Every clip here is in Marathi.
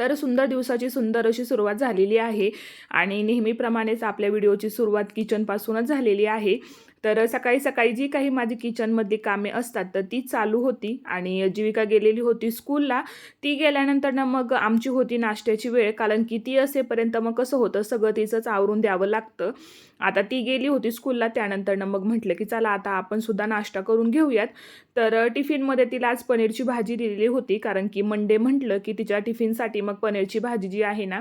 तर सुंदर दिवसाची सुंदर अशी सुरुवात झालेली आहे. आणि नेहमीप्रमाणेच आपल्या व्हिडिओची सुरुवात किचनपासूनच झालेली आहे. तर सकाळी सकाळी जी काही माझी किचनमधली कामे असतात तर ती चालू होती आणि जीविका गेलेली होती स्कूलला. ती गेल्यानंतर ना मग आमची होती नाश्त्याची वेळ कारण की ती असेपर्यंत मग कसं होतं सगळं तिचंच आवरून द्यावं लागतं. आता ती गेली होती स्कूलला त्यानंतर मग म्हटलं की चला आता आपण सुद्धा नाश्ता करून घेऊयात. तर टिफिनमध्ये तिला आज पनीरची भाजी दिलेली होती कारण की मंडे म्हटलं की तिच्या टिफिनसाठी मग पनीरची भाजी जी आहे ना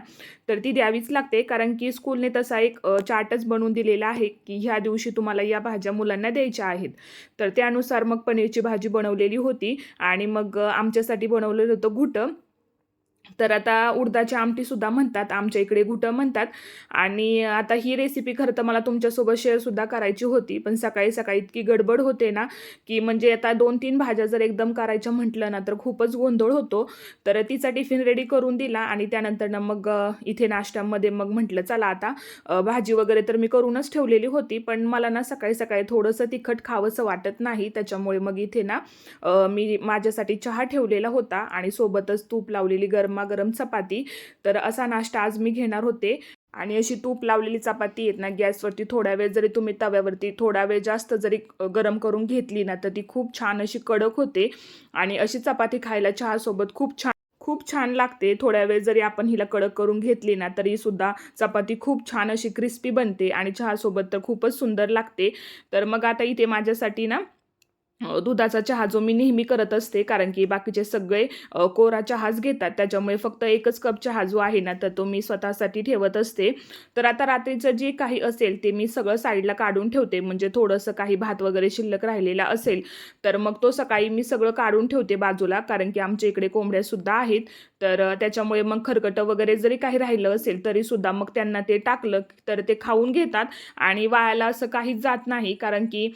तर ती द्यावीच लागते. कारण की स्कूलने तसा एक चार्टच बनवून दिलेला आहे की ह्या दिवशी तुम्हाला या भाज्या मुलांना द्यायच्या आहेत. तर त्यानुसार मग पनीरची भाजी बनवलेली होती आणि मग आमच्यासाठी बनवलेलं होतं घुटं. तर आता उडदाची आमटीसुद्धा म्हणतात आमच्या इकडे घुटं म्हणतात. आणि आता ही रेसिपी खरं तर मला तुमच्यासोबत शेअरसुद्धा करायची होती पण सकाळी सकाळी इतकी गडबड होते ना की म्हणजे आता दोन तीन भाज्या जर एकदम करायच्या म्हटलं ना तर खूपच गोंधळ होतो. तर तिचा टिफिन रेडी करून दिला आणि त्यानंतर ना मग इथे नाश्त्यामध्ये मग म्हटलं चला आता भाजी वगैरे तर मी करूनच ठेवलेली होती पण मला ना सकाळी सकाळी थोडंसं तिखट खावंसं वाटत नाही. त्याच्यामुळे मग इथे ना मी माझ्यासाठी चहा ठेवलेला होता आणि सोबतच तूप लावलेली गरमा गरम चपाती तर असा नाश्ता आज मी घेणार होते. आणि अशी तूप लावलेली चपाती येत ना गॅसवरती थोड्या वेळ जरी तुम्ही तव्यावरती थोडा वेळ जास्त जरी गरम करून घेतली ना तर ती खूप छान अशी कडक होते. आणि अशी चपाती खायला चहासोबत खूप छान खूप छान लागते. थोड्या वेळ जरी आपण हिला कडक करून घेतली ना तरी सुद्धा चपाती खूप छान अशी क्रिस्पी बनते आणि चहासोबत तर खूपच सुंदर लागते. तर मग आता इथे माझ्यासाठी ना दुधाचा चहा जो मी नेहमी करत असते कारण की बाकीचे सगळे कोरा चहाच घेतात. त्याच्यामुळे फक्त एकच कप चहा जो आहे ना तर तो मी स्वतःसाठी ठेवत असते. तर आता रात्रीचं जे काही असेल ते मी सगळं साईडला काढून ठेवते. म्हणजे थोडंसं काही भात वगैरे शिल्लक राहिलेला असेल तर मग तो सकाळी मी सगळं काढून ठेवते बाजूला कारण की आमच्या इकडे कोंबड्यासुद्धा आहेत. तर त्याच्यामुळे मग खरकटं वगैरे जरी काही राहिलं असेल तरीसुद्धा मग त्यांना ते टाकलं तर ते खाऊन घेतात. आणि वायाला असं काहीच जात नाही कारण की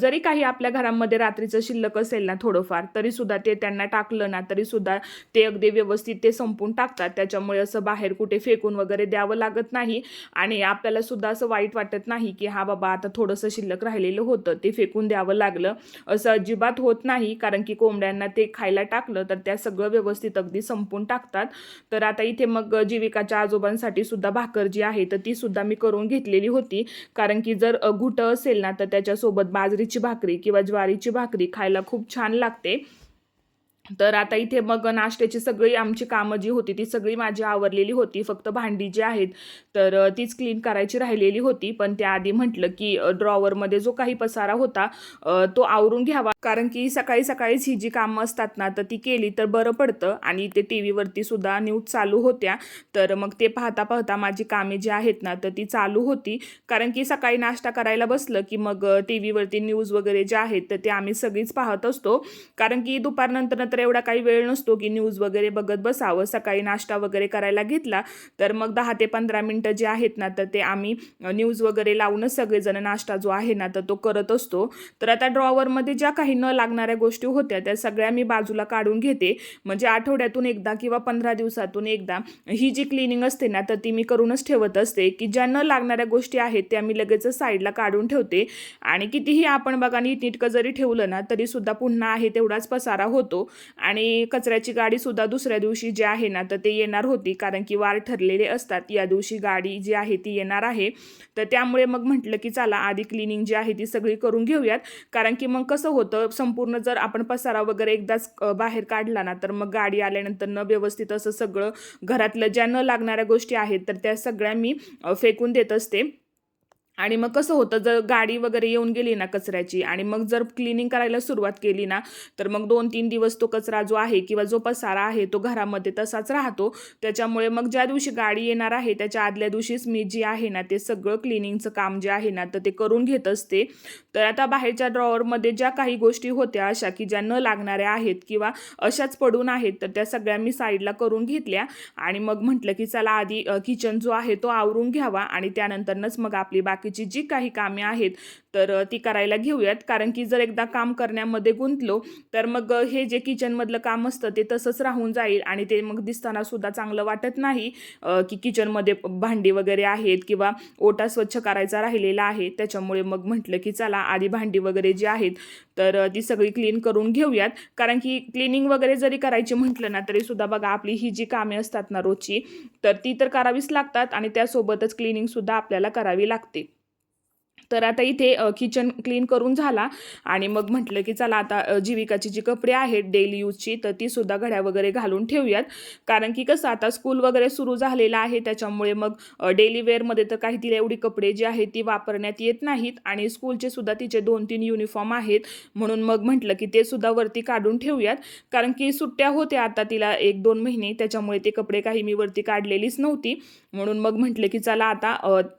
जरी काही आपल्या घरामध्ये रात्रीचं शिल्लक असेल ना थोडंफार तरीसुद्धा ते त्यांना टाकलं ना तरीसुद्धा ते अगदी व्यवस्थित ते संपून टाकतात. त्याच्यामुळे असं बाहेर कुठे फेकून वगैरे द्यावं लागत नाही आणि आपल्याला सुद्धा असं वाईट वाटत नाही की हा बाबा आता थोडंसं शिल्लक राहिलेलं होतं ते फेकून द्यावं लागलं. असं अजिबात होत नाही कारण की कोंबड्यांना ते खायला टाकलं तर त्या सगळं व्यवस्थित अगदी संपून टाकतात. तर आता इथे मग जीविकाच्या आजोबांसाठी सुद्धा भाकर जी आहे तर ती सुद्धा मी करून घेतलेली होती. कारण की जर घुटं असेल ना तर त्याच्यासोबत बाजरीची भाकरी किंवा ज्वारीची भाकरी खायला खूप छान लागते. तर आता इथे मग नाश्त्याची सगळी आमची कामं जी होती ती सगळी माझी आवरलेली होती. फक्त भांडी जी आहेत तर तीच क्लीन करायची राहिलेली होती. पण त्याआधी म्हटलं की ड्रॉवरमध्ये जो काही पसारा होता तो आवरून घ्यावा. कारण की सकाळी सकाळीच ही जी कामं असतात ना तर ती केली तर बरं पडतं. आणि ते टी व्हीवरती सुद्धा न्यूज चालू होत्या. तर मग ते पाहता पाहता माझी कामे जी आहेत ना तर ती चालू होती. कारण की सकाळी नाश्ता करायला बसलं की मग टी व्हीवरती न्यूज वगैरे जे आहेत तर ते आम्ही सगळीच पाहत असतो. कारण की दुपारनंतर नंतर तर एवढा काही वेळ नसतो की न्यूज वगैरे बघत बसावं. सकाळी नाश्ता वगैरे करायला घेतला तर मग दहा ते पंधरा मिनटं जे आहेत ना तर ते आम्ही न्यूज वगैरे लावूनच सगळेजण नाश्ता जो आहे ना तर तो करत असतो. तर आता ड्रॉवरमध्ये ज्या काही न लागणाऱ्या गोष्टी होत्या त्या सगळ्या मी बाजूला काढून घेते. म्हणजे आठवड्यातून एकदा किंवा पंधरा दिवसातून एकदा ही जी क्लिनिंग असते ना तर ती मी करूनच ठेवत असते. की ज्या न लागणाऱ्या गोष्टी आहेत त्या मी लगेच साईडला काढून ठेवते. आणि कितीही आपण बघा नीटनीटकं जरी ठेवलं ना तरीसुद्धा पुन्हा आहे तेवढाच पसारा होतो. आणि कचऱ्याची गाडीसुद्धा दुसऱ्या दिवशी जी आहे ना तर ते येणार होती. कारण की वार ठरलेले असतात. या दिवशी गाडी जी आहे ती येणार आहे. तर त्यामुळे मग म्हटलं की चला आधी क्लिनिंग जी आहे ती सगळी करून घेऊयात. कारण की मग कसं होतं संपूर्ण जर आपण पसारा वगैरे एकदाच बाहेर काढला ना तर मग गाडी आल्यानंतर न व्यवस्थित असं सगळं घरातलं ज्या न लागणाऱ्या गोष्टी आहेत तर त्या सगळ्या मी फेकून देत असते. आणि मग कसं होतं जर गाडी वगैरे येऊन गेली ना कचऱ्याची आणि मग जर क्लिनिंग करायला सुरुवात केली ना तर मग दोन तीन दिवस तो कचरा जो आहे किंवा जो पसारा आहे तो घरामध्ये तसाच राहतो. त्याच्यामुळे मग ज्या दिवशी गाडी येणार आहे त्याच्या आदल्या दिवशीच मी जी आहे ना ते सगळं क्लिनिंगचं काम जे आहे ना तर ते करून घेत असते. तर आता बाहेरच्या ड्रॉवरमध्ये ज्या काही गोष्टी होत्या अशा की ज्या न लागणाऱ्या आहेत किंवा अशाच पडून आहेत तर त्या सगळ्या मी साईडला करून घेतल्या आणि मग म्हटलं की चला आधी किचन जो आहे तो आवरून घ्यावा आणि त्यानंतरनंच मग आपली बाकी बाकीची जी काही कामे आहेत तर ती करायला घेऊयात. कारण की जर एकदा काम करण्यामध्ये गुंतलो तर मग हे जे किचनमधलं काम असतं ते तसंच राहून जाईल आणि ते मग दिसताना सुद्धा चांगलं वाटत नाही की किचनमध्ये भांडी वगैरे आहेत किंवा ओटा स्वच्छ करायचा राहिलेला आहे. त्याच्यामुळे मग म्हटलं की चला आधी भांडी वगैरे जी आहेत तर ती सगळी क्लीन करून घेऊयात. कारण की क्लिनिंग वगैरे जरी करायची म्हटलं ना तरी सुद्धा बघा आपली ही जी कामे असतात ना रोजची तर ती तर करावीच लागतात आणि त्यासोबतच क्लिनिंगसुद्धा आपल्याला करावी लागते. तर आता इथे किचन क्लीन करून झाला आणि मग म्हटलं की चला आता जीविकाची जी कपडे आहेत डेली यूजची तर ती सुद्धा घड्या वगैरे घालून ठेवूयात. कारण की कसं आता स्कूल वगैरे सुरू झालेलं आहे त्याच्यामुळे मग डेली वेअरमध्ये तर काही तिला एवढी कपडे जी आहेत ती वापरण्यात येत नाहीत आणि स्कूलचे सुद्धा तिचे दोन तीन युनिफॉर्म आहेत. म्हणून मग म्हटलं की ते सुद्धा वरती काढून ठेवूयात. कारण की सुट्ट्या होत्या आता तिला एक दोन महिने त्याच्यामुळे ते कपडे काही मी वरती काढलेलीच नव्हती. म्हणून मग म्हटलं की चला आता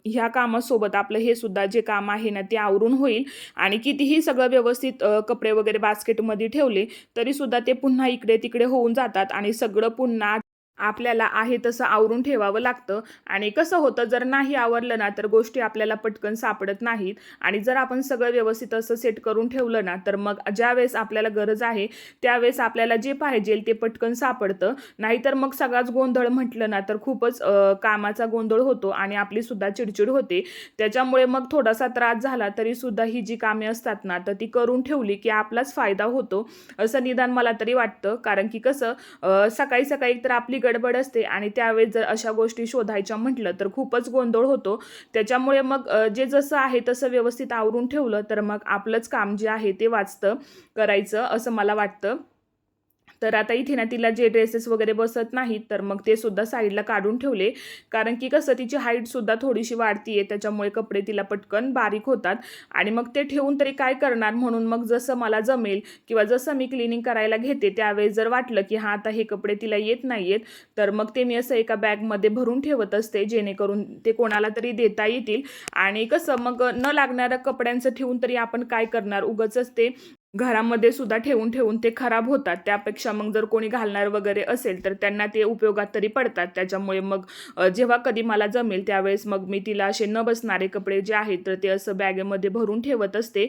ह्या कामासोबत आपलं हे सुद्धा जे काम काम आहे ना ते आवरून होईल. आणि कितीही सगळं व्यवस्थित कपडे वगैरे बास्केटमध्ये ठेवले तरी सुद्धा ते पुन्हा इकडे तिकडे होऊन जातात आणि सगळं पुन्हा आपल्याला आहे तसं आवरून ठेवावं लागतं. आणि कसं होतं जर नाही आवरलं ना तर गोष्टी आपल्याला पटकन सापडत नाहीत. आणि जर आपण सगळं व्यवस्थित असं सेट करून ठेवलं ना तर मग ज्यावेळेस आपल्याला गरज आहे त्यावेळेस आपल्याला जे पाहिजे ते पटकन सापडतं. नाहीतर मग सगळाच गोंधळ म्हटलं ना तर खूपच कामाचा गोंधळ होतो आणि आपली सुद्धा चिडचिड होते. त्याच्यामुळे मग थोडासा त्रास झाला तरी सुद्धा ही जी कामे असतात ना तर ती करून ठेवली की आपलाच फायदा होतो. असं निदान मला तरी वाटतं. कारण की कसं सकाळी सकाळी तर आपली गडबड असते आणि त्यावेळेस जर अशा गोष्टी शोधायच्या म्हटलं तर खूपच गोंधळ होतो. त्याच्यामुळे मग जे जसं आहे तसं व्यवस्थित आवरून ठेवलं तर मग आपलंच काम जे आहे ते वाचतं करायचं असं मला वाटतं. तर आता इथे ना तिला जे ड्रेसेस वगैरे बसत नाहीत तर मग ते सुद्धा साईडला काढून ठेवले. कारण की कसं तिची हाईटसुद्धा थोडीशी वाढती आहे त्याच्यामुळे कपडे तिला पटकन बारीक होतात. आणि मग ते ठेवून तरी काय करणार? म्हणून मग जसं मला जमेल किंवा जसं मी क्लिनिंग करायला घेते त्यावेळेस जर वाटलं की हां आता हे कपडे तिला येत नाही आहेत तर मग ते मी असं एका बॅगमध्ये भरून ठेवत असते जेणेकरून ते कोणाला तरी देता येतील. आणि कसं मग न लागणाऱ्या कपड्यांचं ठेवून तरी आपण काय करणार? उगंच ते घरामध्ये सुद्धा ठेवून ठेवून ते खराब होतात. त्यापेक्षा मग जर कोणी घालणार वगैरे असेल तर त्यांना ते उपयोगात तरी पडतात. त्याच्यामुळे मग जेव्हा कधी मला जमेल त्यावेळेस मग मी तिला असे न बसणारे कपडे जे आहेत तर ते असं बॅगेमध्ये भरून ठेवत असते.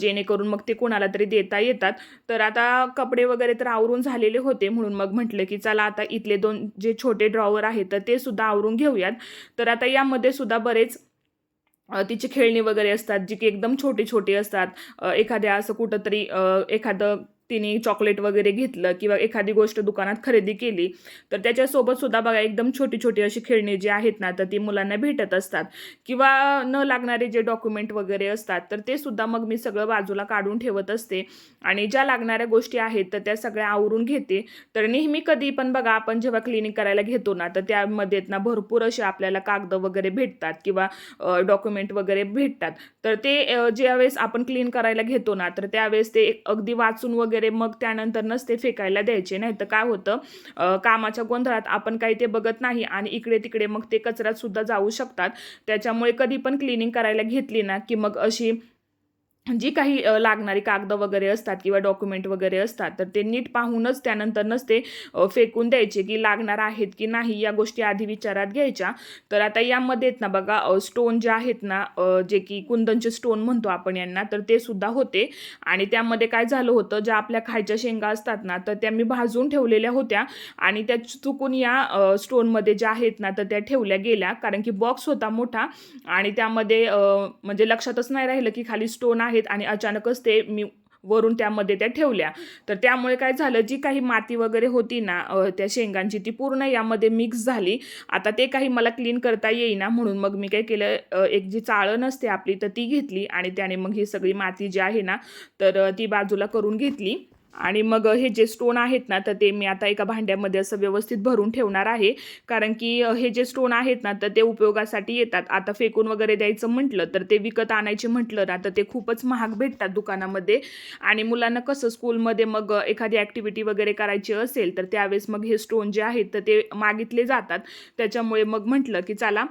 जेणेकरून मग ते कोणाला तरी देता येतात. तर आता कपडे वगैरे तर आवरून झालेले होते. म्हणून मग म्हटलं की चला आता इथले दोन जे छोटे ड्रॉवर आहेत तर ते सुद्धा आवरून घेऊयात. तर आता यामध्ये सुद्धा बरेच तिची खेळणी वगैरे असतात जी की एकदम छोटी छोटी असतात एखाद्या असं कुठंतरी एखादं तिने चॉकलेट वगैरे घेतलं किंवा एखादी गोष्ट दुकानात खरेदी केली तर त्याच्यासोबत सुद्धा बघा एकदम छोटी छोटी अशी खेळणी जी आहेत ना तर ती मुलांना भेटत असतात. किंवा न लागणारे जे डॉक्युमेंट वगैरे असतात तर ते सुद्धा मग मी सगळं बाजूला काढून ठेवत असते. आणि ज्या लागणाऱ्या गोष्टी आहेत तर त्या सगळ्या आवरून घेते. तर नेहमी कधी पण बघा आपण जेव्हा क्लिनिक करायला घेतो ना तर त्यामध्ये ना भरपूर असे आपल्याला कागद वगैरे भेटतात किंवा डॉक्युमेंट वगैरे भेटतात. तर ते ज्यावेळेस आपण क्लीन करायला घेतो ना तर त्यावेळेस ते अगदी वाचून वगैरे मग त्यानंतरनंच ते फेकायला द्यायचे. नाही तर काय होतं कामाच्या गोंधळात आपण काही ते बघत नाही आणि इकडे तिकडे मग ते कचऱ्यात सुद्धा जाऊ शकतात. त्याच्यामुळे कधी पण क्लिनिंग करायला घेतली ना की मग अशी जी काही लागणारी कागद वगैरे असतात किंवा डॉक्युमेंट वगैरे असतात तर ते नीट पाहूनच त्यानंतरनंच ते फेकून द्यायचे की लागणार आहेत की नाही या गोष्टी आधी विचारात घ्यायच्या. तर आता यामध्ये आहेत ना बघा स्टोन जे आहेत ना जे की कुंदनचे स्टोन म्हणतो आपण यांना तर ते सुद्धा होते. आणि त्यामध्ये काय झालं होतं ज्या आपल्या खायच्या शेंगा असतात ना तर त्या मी भाजून ठेवलेल्या होत्या. आणि त्या चुकून या स्टोनमध्ये ज्या आहेत ना तर त्या ठेवल्या गेल्या. कारण की बॉक्स होता मोठा आणि त्यामध्ये म्हणजे लक्षातच नाही राहिलं की खाली स्टोन आहेत आणि अचानकच ते मी वरून त्यामध्ये त्या ठेवल्या. तर त्यामुळे काय झालं जी काही माती वगैरे होती ना त्या शेंगांची ती पूर्ण यामध्ये मिक्स झाली. आता ते काही मला क्लीन करता येईना म्हणून मग मी काय केलं एक जी चाळण असते आपली तर ती घेतली आणि त्याने मग ही सगळी माती जी आहे ना तर ती बाजूला करून घेतली. आणि मग हे जे स्टोन आहेत ना तर ते मी आता एका भांड्यामध्ये असं व्यवस्थित भरून ठेवणार आहे. कारण की हे जे स्टोन आहेत ना तर ते उपयोगासाठी येतात. आता फेकून वगैरे द्यायचं म्हटलं तर ते विकत आणायचे म्हटलं ना तर ते खूपच महाग भेटतात दुकानामध्ये. आणि मुलांना कसं स्कूलमध्ये मग एखादी ॲक्टिव्हिटी वगैरे करायची असेल तर त्यावेळेस मग हे स्टोन जे आहेत तर ते मागितले जातात. त्याच्यामुळे मग म्हटलं की चला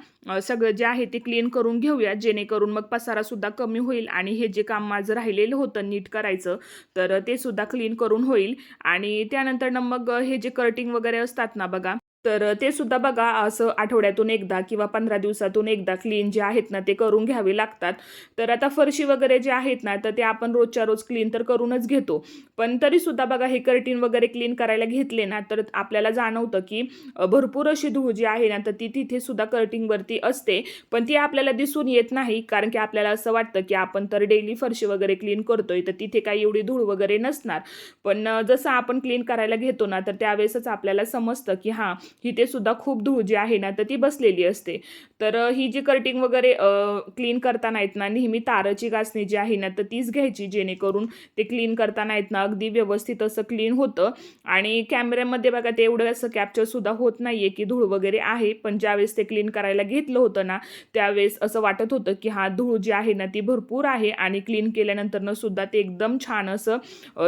सगळं जे आहे ते क्लीन करून घेऊया. जेणेकरून मग पसारासुद्धा कमी होईल आणि हे जे काम माझं राहिलेलं होतं नीट करायचं तर ते सुद्धा क्लीन करून होईल. आणि त्यानंतर ना मग हे जे कर्टिंग वगैरे असतात ना बघा तर ते सुद्धा बघा असं आठवड्यातून एकदा किंवा पंधरा दिवसातून एकदा क्लीन जे आहेत ना ते करून घ्यावे लागतात. तर आता फरशी वगैरे जे आहेत ना तर ते आपण रोजच्या रोज क्लीन तर करूनच घेतो. पण तरी सुद्धा बघा हे कर्टीन वगैरे क्लीन करायला घेतले ना तर आपल्याला जाणवतं की भरपूर अशी धूळ जी आहे ना तर ती तिथे सुद्धा कर्टिंगवरती असते. पण ती आपल्याला दिसून येत नाही कारण की आपल्याला असं वाटतं की आपण तर डेली फरशी वगैरे क्लीन करतोय तर तिथे काही एवढी धूळ वगैरे नसणार. पण जसं आपण क्लीन करायला घेतो ना तर त्यावेळेसच आपल्याला समजतं की हां इथे सुद्धा खूप धूळ जी आहे ना तर ती बसलेली असते. तर ही जी कटिंग वगैरे क्लीन करताना आहेत ना नेहमी ताराची घासणी जी आहे ना तर तीच घ्यायची जेणेकरून ते क्लीन करताना आहेत ना अगदी व्यवस्थित असं क्लीन होतं. आणि कॅमेऱ्यामध्ये बघा ते एवढं असं कॅप्चरसुद्धा होत नाही आहे की धूळ वगैरे आहे पण ज्यावेळेस ते क्लीन करायला घेतलं होतं ना त्यावेळेस असं वाटत होतं की हा धूळ जी आहे ना ती भरपूर आहे आणि क्लीन केल्यानंतरनं सुद्धा ते एकदम छान असं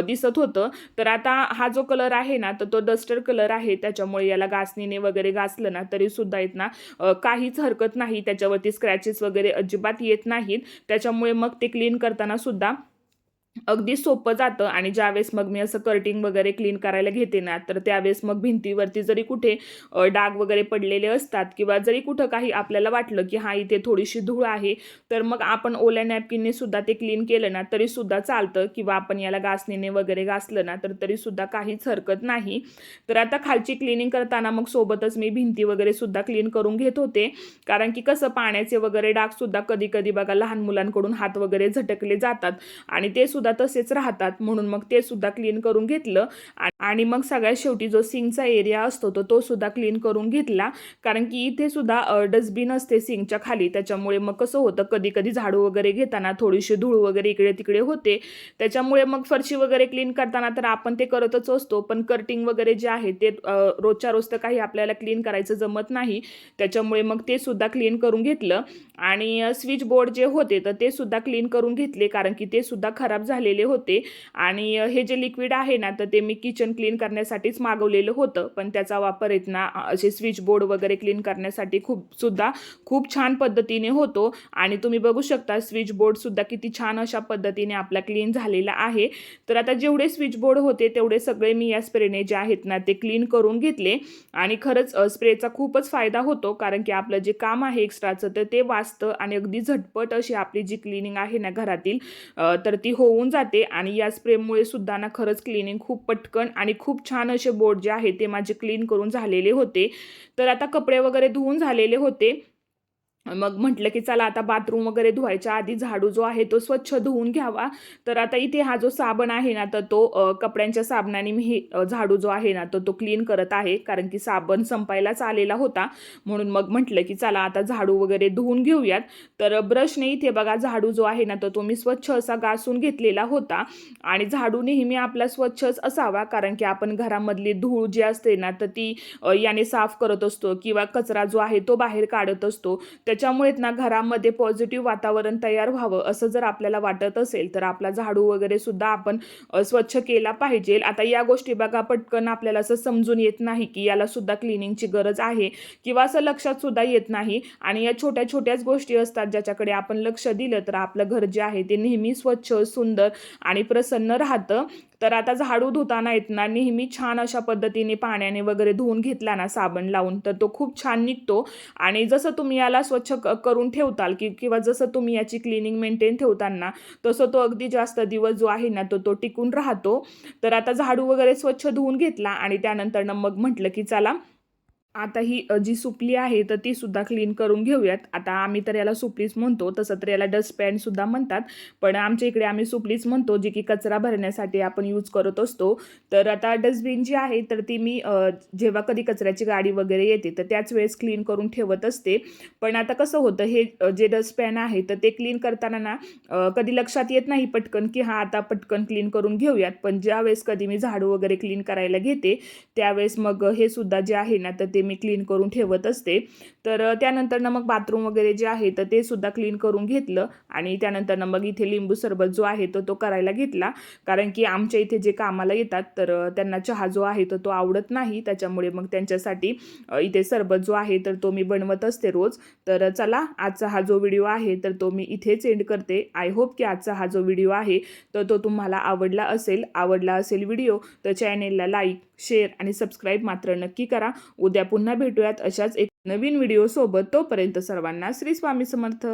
दिसत होतं. तर आता हा जो कलर आहे ना तर तो डस्टर कलर आहे त्याच्यामुळे याला घासणीने वगैरे घासलं ना तरीसुद्धा आहेत ना काहीच हरकत नाही त्याच्यावरती स्क्रॅचेस वगैरे अजिबात येत नाहीत. त्याच्यामुळे मग ते क्लीन करताना सुद्धा अगदी सोपं जातं आणि ज्यावेळेस मग मी असं कर्टिंग वगैरे क्लीन करायला घेते ना तर त्यावेळेस मग भिंतीवरती जरी कुठे डाग वगैरे पडलेले असतात किंवा जरी कुठं काही आपल्याला वाटलं की हा इथे थोडीशी धूळ आहे तर मग आपण ओल्या नॅपकिनने सुद्धा ते क्लीन केलं ना तरी सुद्धा चालतं. किंवा आपण याला घासणीने वगैरे घासलं ना तर तरी सुद्धा काहीच हरकत नाही. तर आता खालची क्लिनिंग करताना मग सोबतच मी भिंती वगैरे सुद्धा क्लीन करून घेत होते. कारण की कसं पाण्याचे वगैरे डाग सुद्धा कधी कधी बघा लहान मुलांकडून हात वगैरे झटकले जातात आणि ते सुद्धा तसेच राहतात. म्हणून मग ते सुद्धा क्लीन करून घेतलं. आणि मग सगळ्यात शेवटी जो सिंगचा एरिया असतो तो तो सुद्धा क्लीन करून घेतला. कारण की इथे सुद्धा डस्टबिन असते सिंगच्या खाली. त्याच्यामुळे मग कसं होतं कधी कधी झाडू वगैरे घेताना थोडीशी धूळ वगैरे इकडे तिकडे होते. त्याच्यामुळे मग फरशी वगैरे क्लीन करताना तर आपण ते करतच असतो. पण कर्टिंग वगैरे जे आहे ते रोजच्या रोज तर काही आपल्याला क्लीन करायचं जमत नाही. त्याच्यामुळे मग ते सुद्धा क्लीन करून घेतलं. आणि स्विच बोर्ड जे होते तर ते सुद्धा क्लीन करून घेतले. कारण की ते सुद्धा खराब झालेले होते. आणि हे जे लिक्विड आहे ना तर ते मी किचन क्लीन करण्यासाठीच मागवलेलं होतं. पण त्याचा वापर येत ना असे स्विच बोर्ड वगैरे क्लीन करण्यासाठी खूप सुद्धा खूप छान पद्धतीने होतो. आणि तुम्ही बघू शकता स्विच बोर्ड सुद्धा किती छान अशा पद्धतीने आपला क्लीन झालेला आहे. तर आता जेवढे स्विच बोर्ड होते तेवढे सगळे मी या स्प्रेने जे आहेत ना ते क्लीन करून घेतले. आणि खरंच स्प्रेचा खूपच फायदा होतो. कारण की आपलं जे काम आहे एक्स्ट्राचं तर ते वाचतं आणि अगदी झटपट अशी आपली जी क्लिनिंग आहे ना घरातील तर ती होऊन होऊन जाते आणि या स्प्रेमुळे सुद्धा ना खरंच क्लिनिंग खूप पटकन आणि खूप छान असे बोर्ड जे आहे ते माझे क्लीन करून झालेले होते. तर आता कपडे वगैरे धुवून झालेले होते. मग म्हटलं की चला आता बाथरूम वगैरे धुवायच्या आधी झाडू जो आहे तो स्वच्छ धुवून घ्यावा. तर आता इथे हा जो साबण आहे ना तर तो कपड्यांच्या साबणाने मी हे झाडू जो आहे ना तर तो क्लीन करत आहे. कारण की साबण संपायलाच आलेला होता. म्हणून मग म्हटलं की चला आता झाडू वगैरे धुवून घेऊयात. तर ब्रशने इथे बघा झाडू जो आहे ना तर तो मी स्वच्छ असा घासून घेतलेला होता. आणि झाडू नेहमी आपला स्वच्छच असावा. कारण की आपण घरामधली धूळ जी असते ना तर ती याने साफ करत असतो किंवा कचरा जो आहे तो बाहेर काढत असतो. त्याच्यामुळे ना घरामध्ये पॉझिटिव्ह वातावरण तयार व्हावं असं जर आपल्याला वाटत असेल तर आपला झाडू वगैरे सुद्धा आपण स्वच्छ केला पाहिजे. आता या गोष्टी बघा पटकन आपल्याला असं समजून येत नाही की याला सुद्धा क्लिनिंगची गरज आहे किंवा असं लक्षात सुद्धा येत नाही. आणि या छोट्या छोट्याच गोष्टी असतात ज्याच्याकडे आपण लक्ष दिलं तर आपलं घर जे आहे ते नेहमी स्वच्छ सुंदर आणि प्रसन्न राहतं. तर आता झाडू धुताना येत ना नेहमी छान अशा पद्धतीने पाण्याने वगैरे धुवून घेतला ना साबण लावून तर तो खूप छान निघतो. आणि जसं तुम्ही याला स्वच्छ क- करून ठेवताल की किंवा जसं तुम्ही याची क्लिनिंग मेंटेन ठेवताना तसं तो अगदी जास्त दिवस जो आहे ना तो तो टिकून राहतो. तर आता झाडू वगैरे स्वच्छ धुवून घेतला आणि त्यानंतर मग म्हटलं की चला आता ही जी सुपली आहे तर ती सुद्धा क्लीन करून घेऊयात. आता आम्ही तर याला सुपलीच म्हणतो तसं तर याला डस्टपॅन सुद्धा म्हणतात. पण आमच्या इकडे आम्ही सुपलीच म्हणतो जी की कचरा भरण्यासाठी आपण यूज करत असतो. तर आता डस्टबिन जी आहे तर ती मी जेव्हा कधी कचऱ्याची गाडी वगैरे येते तर त्याच वेळेस क्लीन करून ठेवत असते. पण आता कसं होतं हे जे डस्टपॅन आहे तर ते क्लीन करताना ना कधी लक्षात येत नाही पटकन की हा आता पटकन क्लीन करून घेऊयात. पण ज्यावेळेस कधी मी झाडू वगैरे क्लीन करायला घेते त्यावेळेस मग हे सुद्धा जे आहे ना तर ते मी क्लीन करून ठेवत असते. तर त्यानंतर ना मग बाथरूम वगैरे जे आहे तर ते सुद्धा क्लीन करून घेतलं. आणि त्यानंतर ना मग इथे लिंबू सरबत जो आहे तो तो करायला घेतला. कारण की आमच्या इथे जे कामाला येतात तर त्यांना चहा जो आहे तर तो आवडत नाही. त्याच्यामुळे मग त्यांच्यासाठी इथे सरबत जो आहे तर तो मी बनवत असते रोज. तर चला आजचा हा जो व्हिडिओ आहे तर तो मी इथेच एंड करते. आय होप की आजचा हा जो व्हिडिओ आहे तर तो तुम्हाला आवडला असेल. आवडला असेल व्हिडिओ तर चॅनेलला लाईक शेअर आणि सबस्क्राईब मात्र नक्की करा. उद्या पुन्हा भेटूयात अशाच एक नवीन व्हिडिओसोबत तोपर्यंत सर्वांना श्री स्वामी समर्थ.